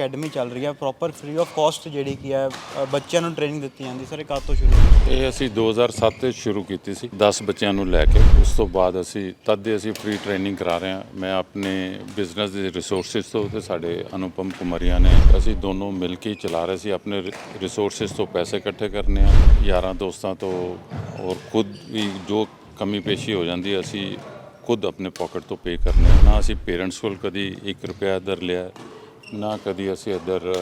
Academy ਚੱਲ ਰਹੀ ਹੈ ਪ੍ਰੋਪਰ ਫ੍ਰੀ ਆਫ ਕਾਸਟ ਜਿਹੜੀ ਕੀ ਹੈ ਬੱਚਿਆਂ ਨੂੰ ਟ੍ਰੇਨਿੰਗ ਦਿੱਤੀ ਜਾਂਦੀ ਸਰ ਇਹ ਕਦ ਤੋਂ ਸ਼ੁਰੂ ਹੋਈ? ਇਹ ਅਸੀਂ 2007 ਤੇ ਸ਼ੁਰੂ ਕੀਤੀ ਸੀ 10 ਬੱਚਿਆਂ ਨੂੰ ਲੈ ਕੇ। ਉਸ ਤੋਂ ਬਾਅਦ ਅਸੀਂ ਤਦ ਦੇ ਅਸੀਂ ਫ੍ਰੀ ਟ੍ਰੇਨਿੰਗ ਕਰਾ ਰਹੇ ਹਾਂ। ਮੈਂ ਆਪਣੇ ਬਿਜ਼ਨਸ ਦੇ ਰਿਸੋਰਸਸ ਤੋਂ ਤੇ ਸਾਡੇ ਅਨੁਪਮ ਕੁਮਾਰੀਆ ਨੇ ਅਸੀਂ ਦੋਨੋਂ ਮਿਲ ਕੇ ਚਲਾ ਰਹੇ ਸੀ। ਆਪਣੇ ਰਿਸੋਰਸਸ ਤੋਂ ਪੈਸੇ ਇਕੱਠੇ ਕਰਨੇ ਆ। ਯਾਰਾਂ ਦੋਸਤਾਂ ਤੋਂ ਔਰ ਖੁਦ ਵੀ ਜੋ ਕਮੀ ਪੇਸ਼ੀ ਹੋ ਜਾਂਦੀ ਹੈ, ਅਸੀਂ ਖੁਦ ਆਪਣੇ ਪਾਕਟ ਤੋਂ ਪੇ ਕਰਨੇ ਨਾ ਅਸੀਂ ਪੇਰੈਂਟਸ ਕੋਲ ਕਦੀ 1 ਰੁਪਿਆ ਦਰ ਲਿਆ। ਨਾ ਕਦੀ ਅਸੀਂ ਇੱਧਰ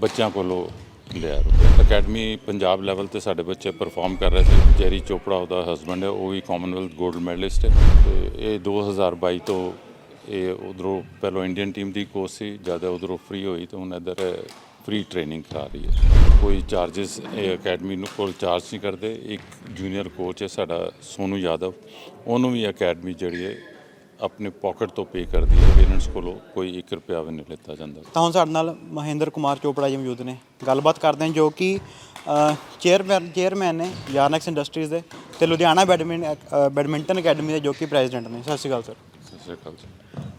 ਬੱਚਿਆਂ ਕੋਲੋਂ ਲਿਆ ਅਕੈਡਮੀ ਪੰਜਾਬ ਲੈਵਲ ਤੇ ਸਾਡੇ ਬੱਚੇ ਪਰਫਾਰਮ ਕਰ ਰਹੇ ਸੀ। ਜੈਰੀ ਚੋਪੜਾ ਉਹਦਾ ਹਸਬੰਡ ਹੈ, ਉਹ ਵੀ ਕਾਮਨਵੈਲਥ 골ਡ ਮੈਡਲਿਸਟ ਹੈ। ਤੇ ਇਹ 2022 ਤੋਂ ਇਹ ਉਧਰੋਂ ਪਹਿਲਾਂ ਇੰਡੀਅਨ ਟੀਮ ਦੀ ਕੋਚ ਸੀ ਜ਼ਿਆਦਾ ਉਧਰੋਂ ਫ੍ਰੀ ਹੋਈ ਤੇ ਹੁਣ ਇੱਧਰ ਫ੍ਰੀ ਟ੍ਰੇਨਿੰਗ ਕਰਾ ਰਹੀ ਹੈ। ਕੋਈ ਚਾਰजेस ਇਹ ਅਕੈਡਮੀ ਨੂੰ ਕੋਲ ਚਾਰਜ ਨਹੀਂ ਕਰਦੇ। ਇੱਕ ਜੂਨੀਅਰ ਕੋਚ ਹੈ ਸਾਡਾ ਸੋਨੂ ਯਾਦਵ। ਉਹਨੂੰ ਵੀ ਅਕੈਡਮੀ ਜਿਹੜੀ ਹੈ ਆਪਣੇ ਪਾਕਟ ਤੋਂ ਪੇ ਕਰਦੀ ਹੈ ਪੇਰੈਂਟਸ ਕੋਲੋਂ ਕੋਈ 1 ਰੁਪਿਆ ਵੀ ਨਹੀਂ ਲਿੱਤਾ ਜਾਂਦਾ। ਤਾਂ ਹੁਣ ਸਾਡੇ ਨਾਲ ਮਹਿੰਦਰ ਕੁਮਾਰ ਚੋਪੜਾ ਜੀ ਮੌਜੂਦ ਨੇ। ਗੱਲਬਾਤ ਕਰਦੇ ਹਾਂ ਜੋ ਕਿ ਚੇਅਰਮੈਨ ਚੇਅਰਮੈਨ ਨੇ ਯਾਰਨੈਕਸ ਇੰਡਸਟਰੀਜ਼ ਦੇ ਤੇ ਲੁਧਿਆਣਾ ਬੈਡਮਿੰਟਨ ਅਕੈਡਮੀ ਦੇ ਜੋ ਕਿ ਪ੍ਰੈਜ਼ੀਡੈਂਟ ਨੇ। ਸਤਿ ਸ਼੍ਰੀ ਅਕਾਲ ਸਰ। ਸਤਿ ਸ਼੍ਰੀ ਅਕਾਲ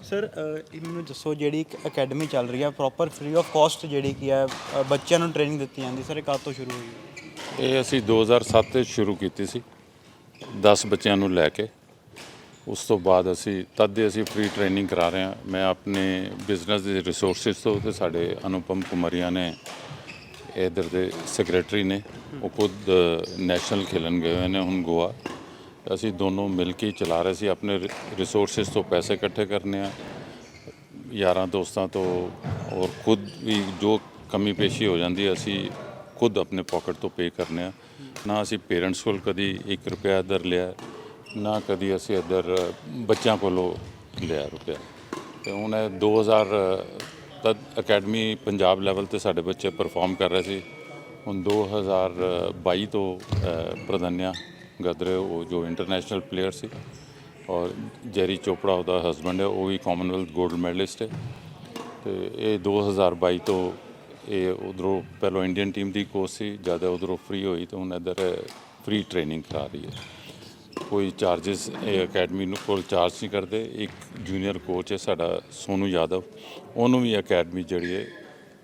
ਸਰ ਇਹ ਮੈਨੂੰ ਦੱਸੋ ਜਿਹੜੀ ਇੱਕ ਅਕੈਡਮੀ ਚੱਲ ਰਹੀ ਹੈ ਪ੍ਰੋਪਰ ਫ੍ਰੀ ਆਫ ਕਾਸਟ ਜਿਹੜੀ ਕੀ ਹੈ ਬੱਚਿਆਂ ਨੂੰ ਟ੍ਰੇਨਿੰਗ ਦਿੱਤੀ ਜਾਂਦੀ ਸਰ ਇਹ ਕਦ ਤੋਂ ਸ਼ੁਰੂ ਹੋਈ ਇਹ ਅਸੀਂ 2007 ਤੇ ਸ਼ੁਰੂ ਕੀਤੀ ਸੀ 10 ਬੱਚਿਆਂ ਨੂੰ ਲੈ ਕੇ। ਉਸ ਤੋਂ ਬਾਅਦ ਅਸੀਂ ਤਦ ਦੇ ਅਸੀਂ ਫ੍ਰੀ ਟ੍ਰੇਨਿੰਗ ਕਰਾ ਰਹੇ ਹਾਂ। ਮੈਂ ਆਪਣੇ ਬਿਜ਼ਨਸ ਦੇ ਰਿਸੋਰਸਸ ਤੋਂ ਤੇ ਸਾਡੇ ਅਨੁਪਮ ਕੁਮਾਰੀਆ ਨੇ ਇਧਰ ਦੇ ਸੈਕਟਰੀ ਨੇ, ਉਹ ਖੁਦ ਨੈਸ਼ਨਲ ਖੇਲਣ ਗਏ ਹੋਏ ਨੇ ਹੁਣ ਗੋਆ। ਅਸੀਂ ਦੋਨੋਂ ਮਿਲ ਕੇ ਚਲਾ ਰਹੇ ਸੀ, ਆਪਣੇ ਰਿਸੋਰਸਸ ਤੋਂ ਪੈਸੇ ਇਕੱਠੇ ਕਰਨੇ ਆ। ਯਾਰਾਂ ਦੋਸਤਾਂ ਤੋਂ ਔਰ ਖੁਦ ਵੀ ਜੋ ਕਮੀ ਪੇਸ਼ੀ ਹੋ ਜਾਂਦੀ ਅਸੀਂ ਖੁਦ ਆਪਣੇ ਪਾਕਟ ਤੋਂ ਪੇ ਕਰਨੇ ਆ। ਨਾ ਅਸੀਂ ਪੇਰੈਂਟਸ ਕੋਲ ਕਦੀ 1 ਰੁਪਿਆ ਦਰ ਲਿਆ ਨਾ ਕਦੀ ਅਸੀਂ ਇੱਧਰ ਬੱਚਿਆਂ ਕੋਲੋਂ ਲਿਆ ਰੁਪਿਆ। ਤੇ ਹੁਣ ਇਹ 2000 ਤਦ ਅਕੈਡਮੀ ਪੰਜਾਬ ਲੈਵਲ ਤੇ ਸਾਡੇ ਬੱਚੇ ਪਰਫਾਰਮ ਕਰ ਰਹੇ ਸੀ। ਹੁਣ 2022 ਤੋਂ ਪ੍ਰਧਾਨਿਆ ਪ੍ਰਧਨਿਆ ਗਦਰੇ, ਉਹ ਜੋ ਇੰਟਰਨੈਸ਼ਨਲ ਪਲੇਅਰ ਸੀ ਔਰ ਜੈਰੀ ਚੋਪੜਾ ਉਹਦਾ ਹਸਬੰਡ ਹੈ, ਉਹ ਵੀ ਕਾਮਨਵੈਲਥ 골ਡ ਮੈਡਲਿਸਟ ਹੈ। ਤੇ ਇਹ 2022 ਤੋਂ ਇਹ ਉਧਰੋਂ ਪਹਿਲਾਂ ਇੰਡੀਅਨ ਟੀਮ ਦੀ ਕੋਚ ਸੀ, ਜਦ ਉਧਰੋਂ ਫ੍ਰੀ ਹੋਈ ਤਾਂ ਹੁਣ ਇੱਧਰ ਫ੍ਰੀ ਟ੍ਰੇਨਿੰਗ ਕਰਾ ਰਹੀ ਹੈ। ਕੋਈ ਚਾਰजेस ਇਹ ਅਕੈਡਮੀ ਨੂੰ ਕੋਲ ਚਾਰਜ ਨਹੀਂ ਕਰਦੇ। ਇੱਕ ਜੂਨੀਅਰ ਕੋਚ ਹੈ ਸਾਡਾ ਸੋਨੂ ਯਾਦਵ। ਉਹਨੂੰ ਵੀ ਅਕੈਡਮੀ ਜਿਹੜੀ ਹੈ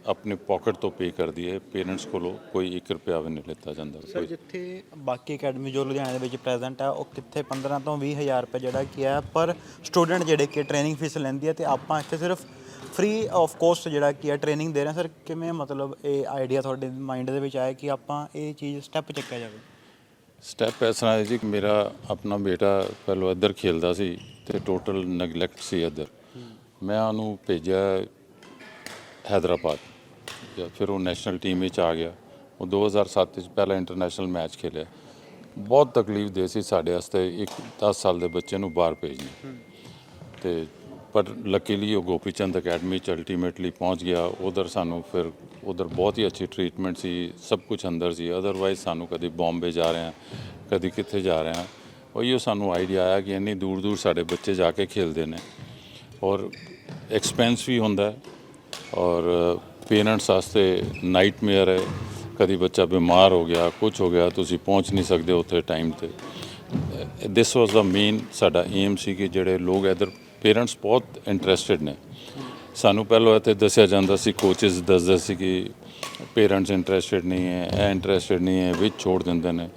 ਆਪਣੇ ਪਾਕਟ ਤੋਂ ਪੇ ਕਰਦੀ ਹੈ। ਪੇਰੈਂਟਸ ਕੋਲੋਂ ਕੋਈ 1 ਰੁਪਿਆ ਵੀ ਨਹੀਂ ਲਿੱਤਾ ਜਾਂਦਾ। ਸਰ ਕੋਈ ਜਿੱਥੇ ਬਾਕੀ ਅਕੈਡਮੀ ਜੋ ਲੁਧਿਆਣੇ ਦੇ ਵਿੱਚ ਪ੍ਰੈਜ਼ੈਂਟ ਹੈ ਉਹ ਕਿੱਥੇ? 15 ਤੋਂ 20 ਹਜ਼ਾਰ ਰੁਪਏ ਜਿਹੜਾ ਕੀ ਹੈ ਪਰ ਸਟੂਡੈਂਟ ਜਿਹੜੇ ਕਿ ਟ੍ਰੇਨਿੰਗ ਫੀਸ ਲੈਂਦੀ ਹੈ ਤੇ ਆਪਾਂ ਇੱਥੇ ਸਿਰਫ ਫ੍ਰੀ ਆਫ ਕੋਸਟ ਜਿਹੜਾ ਕੀ ਹੈ ਟ੍ਰੇਨਿੰਗ ਦੇ ਰਹੇ ਸਰ ਕਿਵੇਂ ਮਤਲਬ ਇਹ ਆਈਡੀਆ ਤੁਹਾਡੇ ਮਾਈਂਡ ਦੇ ਵਿੱਚ ਆਇਆ ਕਿ ਆਪਾਂ ਇਹ ਚੀਜ਼ ਸਟੈਪ ਚੱਕਿਆ ਜਾਵੇ? ਸਟੈਪ ਇਸ ਤਰ੍ਹਾਂ ਹੈ ਜੀ ਕਿ ਮੇਰਾ ਆਪਣਾ ਬੇਟਾ ਪਹਿਲਾਂ ਇੱਧਰ ਖੇਲਦਾ ਸੀ ਤੇ ਟੋਟਲ ਨੈਗਲੈਕਟ ਸੀ ਇੱਧਰ। ਮੈਂ ਉਹਨੂੰ ਭੇਜਿਆ ਹੈਦਰਾਬਾਦ। ਜਾਂ ਫਿਰ ਉਹ ਨੈਸ਼ਨਲ ਟੀਮ ਵਿੱਚ ਆ ਗਿਆ। ਉਹ 2007 ਵਿੱਚ ਪਹਿਲਾ ਇੰਟਰਨੈਸ਼ਨਲ ਮੈਚ ਖੇਲਿਆ। ਬਹੁਤ ਤਕਲੀਫ ਦੇ ਸੀ ਸਾਡੇ ਵਾਸਤੇ ਇੱਕ 10 ਸਾਲ ਦੇ ਬੱਚੇ ਨੂੰ ਬਾਹਰ ਭੇਜਣਾ ਤੇ ਪਰ ਲੱਕੀਲੀ ਉਹ ਗੋਪੀ ਚੰਦ ਅਕੈਡਮੀ ਚ ਅਲਟੀਮੇਟਲੀ ਪਹੁੰਚ ਗਿਆ। ਉਧਰ ਸਾਨੂੰ ਫਿਰ ਉਧਰ ਬਹੁਤ ਹੀ ਅੱਛੀ ਟ੍ਰੀਟਮੈਂਟ ਸੀ, ਸਭ ਕੁਝ ਅੰਦਰ ਸੀ। ਅਦਰਵਾਈਜ਼ ਸਾਨੂੰ ਕਦੀ ਬੰਬੇ ਜਾ ਰਹੇ ਹਾਂ, ਕਦੀ ਕਿੱਥੇ ਜਾ ਰਹੇ ਹਾਂ। ਉਹੀਓ ਸਾਨੂੰ ਆਈਡੀਆ ਆਇਆ ਕਿ ਇੰਨੀ ਦੂਰ ਦੂਰ ਸਾਡੇ ਬੱਚੇ ਜਾ ਕੇ ਖੇਲਦੇ ਨੇ। ਔਰ ਐਕਸਪੈਂਸ ਵੀ ਹੁੰਦਾ ਔਰ ਪੇਰੈਂਟਸ ਵਾਸਤੇ ਨਾਈਟਮੇਅਰ ਹੈ। ਕਦੀ ਬੱਚਾ ਬਿਮਾਰ ਹੋ ਗਿਆ ਕੁਝ ਹੋ ਗਿਆ, ਤੁਸੀਂ ਪਹੁੰਚ ਨਹੀਂ ਸਕਦੇ ਉੱਥੇ ਟਾਈਮ ਤੇ। ਦਿਸ ਵਾਸ ਦਾ ਮੇਨ ਸਾਡਾ ਏਮ ਸੀ ਕਿ ਜਿਹੜੇ ਲੋਕ ਇਧਰ ਪੇਰੈਂਟਸ ਬਹੁਤ ਇੰਟਰਸਟਿਡ ਨੇ। ਸਾਨੂੰ ਪਹਿਲਾਂ ਇੱਥੇ ਦੱਸਿਆ ਜਾਂਦਾ ਸੀ ਕੋਚਸ ਦੱਸਦੇ ਸੀ ਕਿ ਪੇਰੈਂਟਸ ਇੰਟਰਸਟਿਡ ਨਹੀਂ ਹੈ ਇਹ ਇੰਟਰਸਟਿਡ ਨਹੀਂ ਹੈ ਵਿੱਚ ਛੋੜ ਦਿੰਦੇ ਨੇ।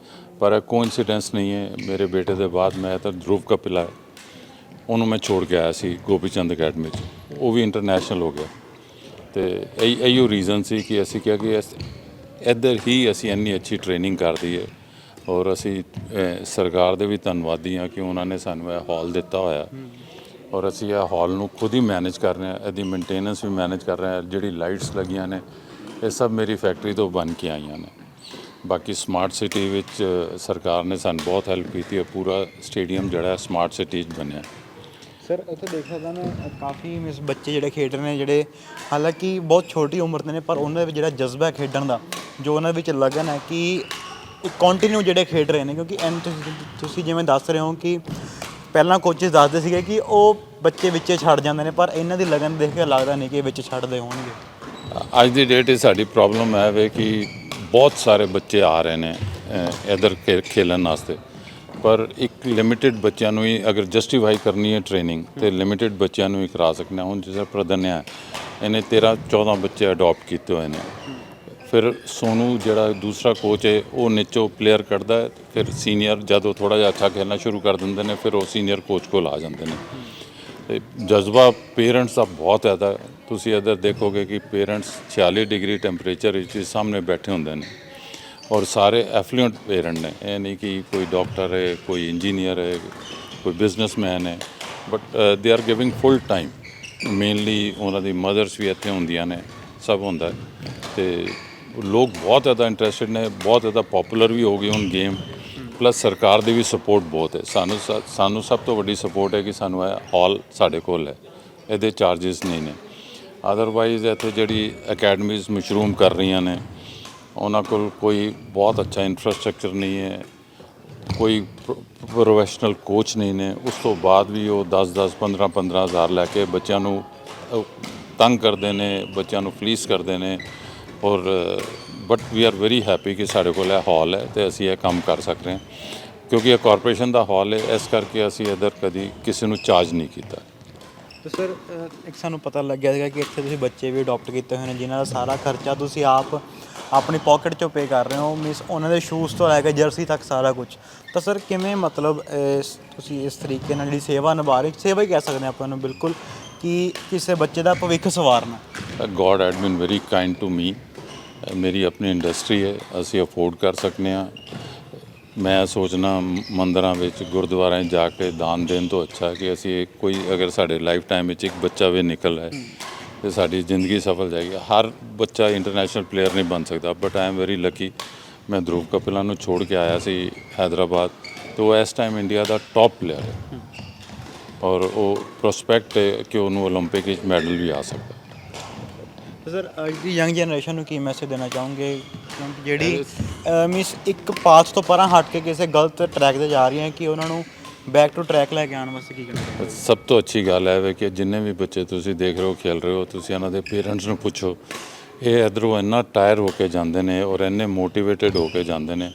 ਪਰ ਇਹ ਕੋਇਨਸੀਡੈਂਸ ਨਹੀਂ ਹੈ ਮੇਰੇ ਬੇਟੇ ਦੇ ਬਾਅਦ ਮੈਂ ਤਾਂ ਧਰੁਵ ਕਪਿਲਾ ਹੈ, ਉਹਨੂੰ ਮੈਂ ਛੋੜ ਕੇ ਆਇਆ ਸੀ ਗੋਪੀ ਚੰਦ ਅਕੈਡਮੀ 'ਚ। ਉਹ ਵੀ ਇੰਟਰਨੈਸ਼ਨਲ ਹੋ ਗਿਆ। ਤੇ ਇਹ ਇਹੀਓ ਰੀਜ਼ਨ ਸੀ ਕਿ ਅਸੀਂ ਕਿਹਾ ਕਿ ਇੱਧਰ ਹੀ ਅਸੀਂ ਇੰਨੀ ਅੱਛੀ ਟ੍ਰੇਨਿੰਗ ਕਰਦੀ ਹੈ ਔਰ ਅਸੀਂ ਸਰਕਾਰ ਦੇ ਵੀ ਧੰਨਵਾਦੀ ਹਾਂ ਕਿ ਉਹਨਾਂ ਨੇ ਸਾਨੂੰ ਇਹ ਹਾਲ ਦਿੱਤਾ ਹੋਇਆ। ਔਰ ਅਸੀਂ ਇਹ ਹਾਲ ਨੂੰ ਖੁਦ ਹੀ ਮੈਨੇਜ ਕਰ ਰਹੇ ਹਾਂ, ਇਹਦੀ ਮੇਨਟੇਨੈਂਸ ਵੀ ਮੈਨੇਜ ਕਰ ਰਹੇ ਹਾਂ, ਜਿਹੜੀ ਲਾਈਟਸ ਲੱਗੀਆਂ ਨੇ, ਇਹ ਸਭ ਮੇਰੀ ਫੈਕਟਰੀ ਤੋਂ ਬਣ ਕੇ ਆਈਆਂ ਨੇ। ਬਾਕੀ ਸਮਾਰਟ ਸਿਟੀ ਵਿੱਚ ਸਰਕਾਰ ਨੇ ਸਾਨੂੰ ਬਹੁਤ ਹੈਲਪ ਕੀਤੀ ਹੈ ਪੂਰਾ ਸਟੇਡੀਅਮ ਜਿਹੜਾ ਸਮਾਰਟ ਸਿਟੀ 'ਚ ਬਣਿਆ। ਸਰ ਉੱਥੇ ਦੇਖ ਸਕਦਾ ਮੈਂ ਕਾਫੀ ਮਿਸ ਬੱਚੇ ਜਿਹੜੇ ਖੇਡ ਰਹੇ ਨੇ, ਜਿਹੜੇ ਹਾਲਾਂਕਿ ਬਹੁਤ ਛੋਟੀ ਉਮਰ ਦੇ ਨੇ, ਪਰ ਉਹਨਾਂ ਵਿੱਚ ਜਿਹੜਾ ਜਜ਼ਬਾ ਹੈ ਖੇਡਣ ਦਾ, ਜੋ ਉਹਨਾਂ ਵਿੱਚ ਲਗਨ ਹੈ ਕਿ ਕੰਟੀਨਿਊ ਜਿਹੜੇ ਖੇਡ ਰਹੇ ਨੇ, ਕਿਉਂਕਿ ਐਨ ਤੁਸੀਂ ਤੁਸੀਂ ਜਿਵੇਂ ਦੱਸ ਰਹੇ ਹੋ ਕਿ ਪਹਿਲਾਂ ਕੋਚਿਸ ਦੱਸਦੇ ਸੀਗੇ ਕਿ ਉਹ ਬੱਚੇ ਵਿੱਚੇ ਛੱਡ ਜਾਂਦੇ ਨੇ ਪਰ ਇਹਨਾਂ ਦੀ ਲਗਨ ਦੇਖ ਕੇ ਲੱਗਦਾ ਨਹੀਂ ਕਿ ਵਿੱਚ ਛੱਡਦੇ ਹੋਣਗੇ। ਅੱਜ ਦੀ ਡੇਟ 'ਚ ਸਾਡੀ ਪ੍ਰੋਬਲਮ ਹੈ ਵੇ ਕਿ ਬਹੁਤ ਸਾਰੇ ਬੱਚੇ ਆ ਰਹੇ ਨੇ ਅਹ, ਇੱਧਰ ਖੇ- ਖੇਲਣ ਵਾਸਤੇ। ਪਰ ਇੱਕ ਲਿਮਿਟਿਡ ਬੱਚਿਆਂ ਨੂੰ ਹੀ ਅਗਰ ਜਸਟੀਫਾਈ ਕਰਨੀ ਹੈ ਟ੍ਰੇਨਿੰਗ ਤੇ ਲਿਮਿਟਿਡ ਬੱਚਿਆਂ ਨੂੰ ਹੀ ਕਰਾ ਸਕਦੇ ਹਾਂ। ਹੁਣ ਜਿਵੇਂ ਪ੍ਰਧਨਿਆ ਇਹਨੇ 13 14 ਬੱਚੇ ਅਡਾਪਟ ਕੀਤੇ ਹੋਏ ਨੇ। ਫਿਰ ਸੋਨੂ ਜਿਹੜਾ ਦੂਸਰਾ ਕੋਚ ਹੈ ਉਹ ਨੀਚੋਂ ਪਲੇਅਰ ਕੱਢਦਾ ਹੈ ਫਿਰ ਸੀਨੀਅਰ ਜਦੋਂ ਥੋੜਾ ਜਿਹਾ ਅੱਛਾ ਖੇਲਣਾ ਸ਼ੁਰੂ ਕਰ ਦਿੰਦੇ ਨੇ ਫਿਰ ਉਹ ਸੀਨੀਅਰ ਕੋਚ ਕੋਲ ਆ ਜਾਂਦੇ ਨੇ। ਤੇ ਜਜ਼ਬਾ ਪੇਰੈਂਟਸ ਦਾ ਬਹੁਤ ਜ਼ਿਆਦਾ ਤੁਸੀਂ ਇੱਧਰ ਦੇਖੋਗੇ ਕਿ ਪੇਰੈਂਟਸ 46 ਡਿਗਰੀ ਟੈਂਪਰੇਚਰ ਵਿੱਚ ਸਾਹਮਣੇ ਬੈਠੇ ਹੁੰਦੇ ਨੇ ਔਰ ਸਾਰੇ ਐਫਲੂਐਂਟ ਪੇਰੈਂਟ ਨੇ। ਇਹ ਨਹੀਂ ਕਿ ਕੋਈ ਡਾਕਟਰ ਹੈ, ਕੋਈ ਇੰਜੀਨੀਅਰ ਹੈ, ਕੋਈ ਬਿਜ਼ਨਸਮੈਨ ਹੈ, but they are giving full time mainly ਉਹਨਾਂ ਦੀ ਮਦਰਸ ਵੀ ਇੱਥੇ ਹੁੰਦੀਆਂ ਨੇ, ਸਭ ਹੁੰਦਾ ਹੈ। ਤੇ ਲੋਕ ਬਹੁਤ ਜ਼ਿਆਦਾ ਇੰਟਰਸਟਡ ਨੇ, ਬਹੁਤ ਜ਼ਿਆਦਾ ਪਪੂਲਰ ਵੀ ਹੋ ਗਏ ਹੁਣ ਗੇਮ ਪਲੱਸ ਸਰਕਾਰ ਦੀ ਵੀ ਸਪੋਰਟ ਬਹੁਤ ਹੈ। ਸਾਨੂੰ ਸ- ਸਾਨੂੰ ਸਭ ਤੋਂ ਵੱਡੀ ਸਪੋਰਟ ਹੈ ਕਿ ਸਾਨੂੰ ਇਹ ਹਾਲ ਸਾਡੇ ਕੋਲ ਹੈ। ਇਹਦੇ ਚਾਰजेस ਨਹੀਂ ਨੇ। ਅਦਰਵਾਈਜ਼ ਇੱਥੇ ਜਿਹੜੀ ਅਕੈਡਮੀਜ਼ ਮਸ਼ਰੂਮ ਕਰ ਰਹੀਆਂ ਨੇ, ਉਹਨਾਂ ਕੋਲ ਕੋਈ ਬਹੁਤ ਅੱਛਾ ਇਨਫਰਾਸਟ੍ਰਕਚਰ ਨਹੀਂ ਹੈ। ਕੋਈ ਪ੍ਰੋਫੈਸ਼ਨਲ ਕੋਚ ਨਹੀਂ ਨੇ। ਉਸ ਤੋਂ ਬਾਅਦ ਵੀ ਉਹ 10 10 15 15 ਹਜ਼ਾਰ ਲੈ ਕੇ ਬੱਚਿਆਂ ਨੂੰ ਤੰਗ ਕਰਦੇ ਨੇ, ਬੱਚਿਆਂ ਨੂੰ ਫਲੀਸ ਕਰਦੇ ਨੇ। ਔਰ but we are very happy ਕਿ ਸਾਡੇ ਕੋਲ ਇਹ ਹਾਲ ਹੈ ਤੇ ਅਸੀਂ ਇਹ ਕੰਮ ਕਰ ਸਕਦੇ ਹਾਂ। ਕਿਉਂਕਿ ਇਹ ਕਾਰਪੋਰੇਸ਼ਨ ਦਾ ਹਾਲ ਹੈ, ਇਸ ਕਰਕੇ ਅਸੀਂ ਇੱਧਰ ਕਦੀ ਕਿਸੇ ਨੂੰ ਚਾਰਜ ਨਹੀਂ ਕੀਤਾ। ਤੇ ਸਰ ਇੱਕ ਸਾਨੂੰ ਪਤਾ ਲੱਗਿਆ ਸੀਗਾ ਕਿ ਇੱਥੇ ਤੁਸੀਂ ਬੱਚੇ ਵੀ ਅਡਾਪਟ ਕੀਤੇ ਹੋਏ ਨੇ, ਜਿਨ੍ਹਾਂ ਦਾ ਸਾਰਾ ਖਰਚਾ ਤੁਸੀਂ ਆਪ ਆਪਣੀ ਪਾਕਟ ਚੋਂ ਪੇ ਕਰ ਰਹੇ ਹੋ ਮੀਨਸ ਉਹਨਾਂ ਦੇ ਸ਼ੂਜ਼ ਤੋਂ ਲੈ ਕੇ ਜਰਸੀ ਤੱਕ ਸਾਰਾ ਕੁਝ। ਤਾਂ ਸਰ ਕਿਵੇਂ ਮਤਲਬ ਤੁਸੀਂ ਇਸ ਤਰੀਕੇ ਨਾਲ ਜਿਹੜੀ ਸੇਵਾ ਨਿਭਾ ਰਹੇ ਸੇਵਾ ਹੀ ਕਹਿ ਸਕਦੇ ਹਾਂ ਆਪਾਂ ਨੂੰ ਬਿਲਕੁਲ ਕਿ ਕਿਸੇ ਬੱਚੇ ਦਾ ਭਵਿੱਖ ਸਵਾਰਨਾ। God had been very kind to me ਮੇਰੀ ਆਪਣੀ ਇੰਡਸਟਰੀ ਹੈ ਅਸੀਂ ਅਫੋਰਡ ਕਰ ਸਕਨੇ ਆ ਮੈਂ ਸੋਚਣਾ ਮੰਦਰਾਂ ਵਿੱਚ ਗੁਰਦੁਆਰਿਆਂ ਜਾ ਕੇ ਦਾਨ ਦੇਣ ਤੋਂ ਅੱਛਾ ਕਿ ਅਸੀਂ ਕੋਈ ਅਗਰ ਸਾਡੇ ਲਾਈਫ ਟਾਈਮ ਵਿੱਚ ਇੱਕ ਬੱਚਾ ਵੀ ਨਿਕਲ ਹੈ ਤੇ ਸਾਡੀ ਜ਼ਿੰਦਗੀ ਸਫਲ ਜਾਏਗੀ ਹਰ ਬੱਚਾ ਇੰਟਰਨੈਸ਼ਨਲ ਪਲੇਅਰ ਨਹੀਂ ਬਣ ਸਕਦਾ but I am very lucky ਮੈਂ ਧਰੂਵ ਕਪਿਲਾ ਨੂੰ ਛੋੜ ਕੇ ਆਇਆ ਸੀ ਹైదరాబాద్ ਤੇ ਉਹ ਇਸ ਟਾਈਮ ਇੰਡੀਆ ਦਾ ਟਾਪ ਪਲੇਅਰ ਹੈ ਔਰ ਉਹ ਪ੍ਰੋਸਪੈਕਟ ਹੈ ਕਿ ਉਹਨੂੰ 올림픽 ਵਿੱਚ ਮੈਡਲ ਵੀ ਆ ਸਕਦਾ ਸਰ ਅੱਜ ਦੀ ਯੰਗ ਜਨਰੇਸ਼ਨ ਨੂੰ ਕੀ ਮੈਸੇਜ ਦੇਣਾ ਚਾਹੋਗੇ? ਕਿਉਂਕਿ ਜਿਹੜੀ ਮੀਨਸ ਇੱਕ ਪਾਥ ਤੋਂ ਪਰਾਂ ਹਟ ਕੇ ਕਿਸੇ ਗਲਤ ਟਰੈਕ ਤੇ ਜਾ ਰਹੀ ਹੈ ਕਿ ਉਹਨਾਂ ਨੂੰ ਬੈਕ ਟੂ ਟਰੈਕ ਲੈ ਕੇ ਆਉਣ ਵਾਸਤੇ ਕੀ ਕਰਨਾ ਸਭ ਤੋਂ ਅੱਛੀ ਗੱਲ ਹੈ ਵੇ ਕਿ ਜਿੰਨੇ ਵੀ ਬੱਚੇ ਤੁਸੀਂ ਦੇਖ ਰਹੇ ਹੋ ਖੇਲ ਰਹੇ ਹੋ ਤੁਸੀਂ ਇਹਨਾਂ ਦੇ ਪੇਰੈਂਟਸ ਨੂੰ ਪੁੱਛੋ। ਇਹ ਇਧਰੋਂ ਇੰਨਾ ਟਾਇਰ ਹੋ ਕੇ ਜਾਂਦੇ ਨੇ ਔਰ ਇੰਨੇ ਮੋਟੀਵੇਟਿਡ ਹੋ ਕੇ ਜਾਂਦੇ ਨੇ।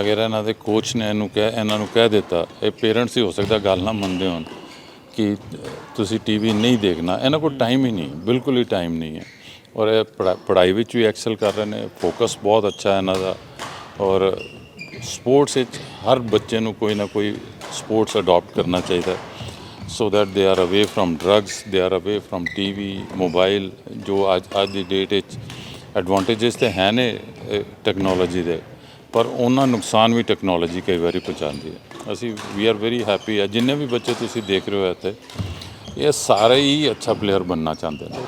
ਅਗਰ ਇਹਨਾਂ ਦੇ ਕੋਚ ਨੇ ਇਹਨੂੰ ਕਹਿ ਇਹਨਾਂ ਨੂੰ ਕਹਿ ਦਿੱਤਾ ਇਹ ਪੇਰੈਂਟਸ ਹੀ ਹੋ ਸਕਦਾ ਗੱਲ ਨਾ ਮੰਨਦੇ ਹੋਣ ਕਿ ਤੁਸੀਂ ਟੀਵੀ ਨਹੀਂ ਦੇਖਣਾ। ਇਹਨਾਂ ਕੋਲ ਟਾਈਮ ਹੀ ਨਹੀਂ ਬਿਲਕੁਲ ਹੀ ਟਾਈਮ ਨਹੀਂ ਹੈ। ਔਰ ਇਹ ਪੜ੍ਹਾ- ਪੜ੍ਹਾਈ ਵਿੱਚ ਵੀ ਐਕਸਲ ਕਰ ਰਹੇ ਨੇ ਫੋਕਸ ਬਹੁਤ ਅੱਛਾ ਹੈ ਇਹਨਾਂ ਦਾ ਔਰ ਸਪੋਰਟਸ ਵਿੱਚ ਹਰ ਬੱਚੇ ਨੂੰ ਕੋਈ ਨਾ ਕੋਈ ਸਪੋਰਟਸ ਅਡਾਪਟ ਕਰਨਾ ਚਾਹੀਦਾ so that they are away from drugs they are away from TV mobile ਜੋ ਅੱਜ ਅੱਜ ਦੀ ਡੇਟ ਵਿੱਚ ਐਡਵਾਂਟੇजेस ਤੇ ਹੈ ਨੇ ਟੈਕਨੋਲੋਜੀ ਦੇ, ਪਰ ਉਹਨਾਂ ਨੁਕਸਾਨ ਵੀ ਟੈਕਨੋਲੋਜੀ ਕਈ ਵਾਰੀ ਪਹੁੰਚਾਉਂਦੀ ਹੈ। ਅਸੀਂ ਵੀ ਆਰ ਵੈਰੀ ਹੈਪੀ ਹੈ। ਜਿੰਨੇ ਵੀ ਬੱਚੇ ਤੁਸੀਂ ਦੇਖ ਰਹੇ ਹੋ ਇੱਥੇ, ਇਹ ਸਾਰੇ ਹੀ ਅੱਛਾ ਪਲੇਅਰ ਬਣਨਾ ਚਾਹੁੰਦੇ ਨੇ।